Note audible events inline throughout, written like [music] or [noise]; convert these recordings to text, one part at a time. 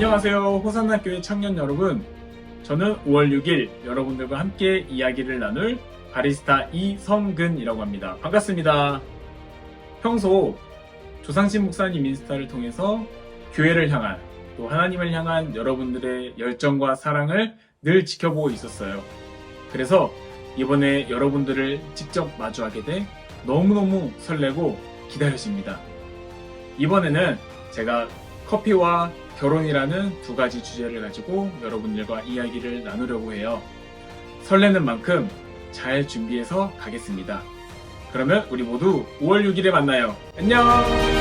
안녕하세요. 호산학교의 청년 여러분. 저는 5월 6일 여러분들과 함께 이야기를 나눌 바리스타 이성근이라고 합니다. 반갑습니다. 평소 조상신 목사님 인스타를 통해서 교회를 향한 또 하나님을 향한 여러분들의 열정과 사랑을 늘 지켜보고 있었어요. 그래서 이번에 여러분들을 직접 마주하게 돼 너무너무 설레고 기다려집니다. 이번에는 제가 커피와 결혼이라는 두 가지 주제를 가지고 여러분들과 이야기를 나누려고 해요. 설레는 만큼 잘 준비해서 가겠습니다. 그러면 우리 모두 5월 6일에 만나요. 안녕!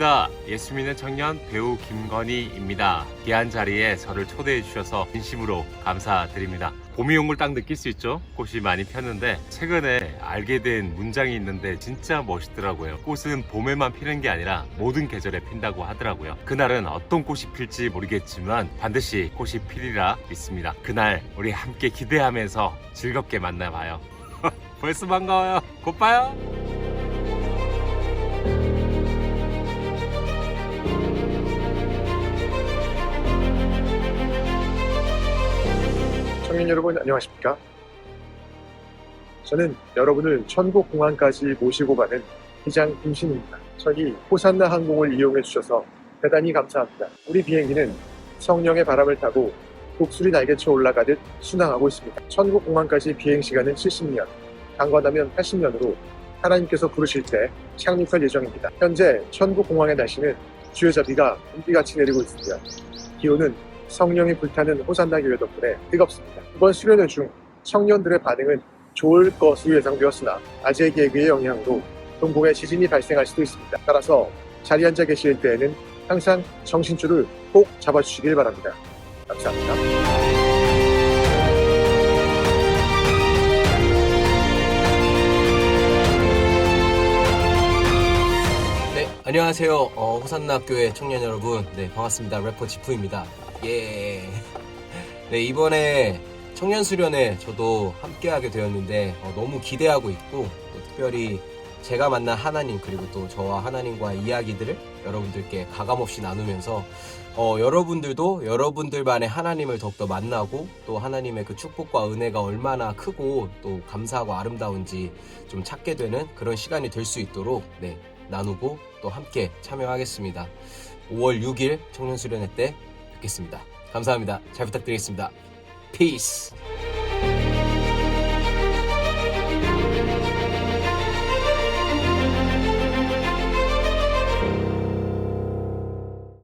반갑습니다. 예수 믿는 청년 배우 김건희입니다. 귀한 자리에 저를 초대해 주셔서 진심으로 감사드립니다. 봄이 온 걸 딱 느낄 수 있죠? 꽃이 많이 폈는데 최근에 알게 된 문장이 있는데 진짜 멋있더라고요. 꽃은 봄에만 피는 게 아니라 모든 계절에 핀다고 하더라고요. 그날은 어떤 꽃이 필지 모르겠지만 반드시 꽃이 피리라 믿습니다. 그날 우리 함께 기대하면서 즐겁게 만나봐요. [laughs] 벌써 반가워요. 곧 봐요. 청년 여러분 안녕하십니까? 저는 여러분을 천국 공항까지 모시고 가는 기장 김신입니다. 저희 호산나 항공을 이용해 주셔서 대단히 감사합니다. 우리 비행기는 성령의 바람을 타고 독수리 날개쳐 올라가듯 순항하고 있습니다. 천국 공항까지 비행 시간은 70년, 강건하면 80년으로 하나님께서 부르실 때 착륙할 예정입니다. 현재 천국 공항의 날씨는 주요자 비가 눈비같이 내리고 있습니다. 기온은 성령이 불타는 호산나 교회 덕분에 뜨겁습니다. 이번 수련회 중 청년들의 반응은 좋을 것으로 예상되었으나 아재 개그의 영향으로 동공에 지진이 발생할 수도 있습니다. 따라서 자리에 앉아 계실 때에는 항상 정신줄을 꼭 잡아주시길 바랍니다. 감사합니다. 네, 안녕하세요. 어, 호산나 학교의 청년 여러분. 네, 반갑습니다. 래퍼 지프입니다. 예. 네, 이번에 청년 수련회 저도 함께하게 되었는데 어, 너무 기대하고 있고 또 특별히 제가 만난 하나님 그리고 또 저와 하나님과의 이야기들을 여러분들께 가감없이 나누면서 어, 여러분들도 여러분들만의 하나님을 더욱더 만나고 또 하나님의 그 축복과 은혜가 얼마나 크고 또 감사하고 아름다운지 좀 찾게 되는 그런 시간이 될 수 있도록 네, 나누고 또 함께 참여하겠습니다. 5월 6일 청년 수련회 때 뵙겠습니다. 감사합니다. 잘 부탁드리겠습니다. 피스!